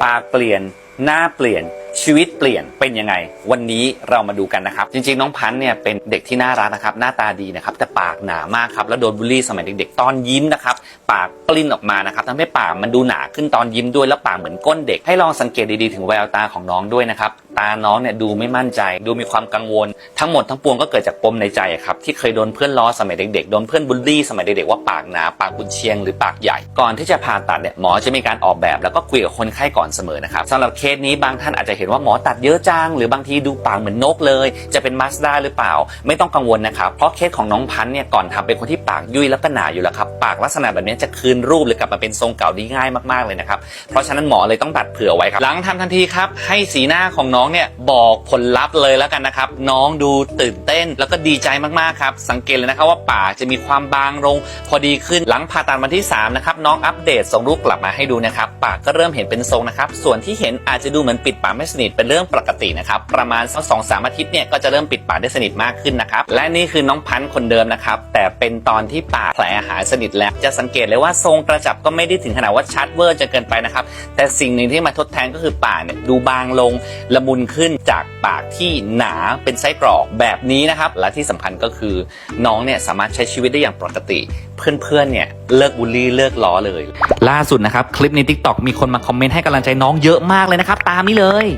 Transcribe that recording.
ปากเปลี่ยน หน้าเปลี่ยนชีวิตเปลี่ยนเป็นยังไง วันนี้เรามาดูกันนะครับ จริงๆ น้องพันธ์เนี่ยเป็นเด็กที่น่ารักนะครับ หน้าตาดีนะครับ แต่ปากหนามากครับ แล้วโดนบูลลี่สมัยเด็กๆ ตอนยิ้มนะครับ ปากปลิ้นออกมานะครับทำให้ปากมันดูหนาขึ้นตอนยิ้มด้วยแล้วปากเหมือนก้นเด็ก ให้ลองสังเกตดีๆ ถึงแววตาของน้องด้วยนะครับตาน้องเนี่ยดูไม่มั่นใจ ดูมีความกังวล ทั้งหมดทั้งปวงก็เกิดจากปมในใจครับที่เคยโดนเพื่อนล้อสมัยเด็กๆโดนเพื่อนบูลลี่สมัยเด็กๆว่าปากหนาปากบุญเชียงหรือปากใหญ่ก่อนที่จะผ่าตัดเนี่ยหมอจะมีการออกแบบแล้วก็คุยกับคนไข้ก่อนเสมอนะครับสำหรับเคสนี้บางท่านอาจจะเห็นว่าหมอตัดเยอะจังหรือบางทีดูปากเหมือนนกเลย จะเป็นมาสด้าหรือเปล่า ไม่ต้องกังวลนะครับเพราะเคสของน้องพันเนี่ยก่อนทำเป็นคนที่ปากยุ่ยแล้วก็หนาอยู่แล้วครับปากลักษณะแบบนี้จะคืนรูปหรือกลับมาเป็นทรงเก่าได้ง่ายมากๆเลยนะครับเพราะฉะนั้นหมอเลยต้องตัดเผื่อไว้ครับหลังทำทันทีครับให้สีหน้าของน้องเนี่ยบอกผลลัพธ์เลยแล้วกันนะครับ น้องดูตื่นเต้นแล้วก็ดีใจมากๆครับสังเกตเลยนะครับว่าปากจะมีความบางลงพอดีขึ้นหลังผ่าตัดวันที่สามนะครับน้องอัปเดตส่งรูปกลับมาให้ดูนะครับปากก็เริ่มเห็นเป็นทรงนะครับส่วนที่เห็นอาจจะดูเหมือนปิดปากไม่สนิทเป็นเรื่องปกตินะครับประมาณสักสองสามอาทิตย์เนี่ยก็จะเริ่มปิดปากได้สนิทมากขึ้นนะครับและนี่คือน้องพันธุ์คนเดิมนะครับแต่เป็นตอนที่ปากแผลหายสนิทแล้ว จะสังเกตเลยว่าทรงกระจับก็ไม่ได้ถึงขนาดว่าชัดเวอร์จนเกินไปนะครับแต่สิ่งหนึ่งที่มาทดแทนก็คือปากเนี่ยดูบางลงละมุนขึ้นจากปากที่หนาเป็นไส้กรอกแบบนี้นะครับ และที่สำคัญก็คือน้องเนี่ยสามารถใช้ชีวิตได้อย่างปกติ เพื่อนๆเนี่ยเลิกบูลลี่เลิกล้อเลย ล่าสุดนะครับ คลิปใน TikTok มีคนมาคอมเมนต์ให้กำลังใจน้องเยอะมากเลยนะครับ ตามนี้เลย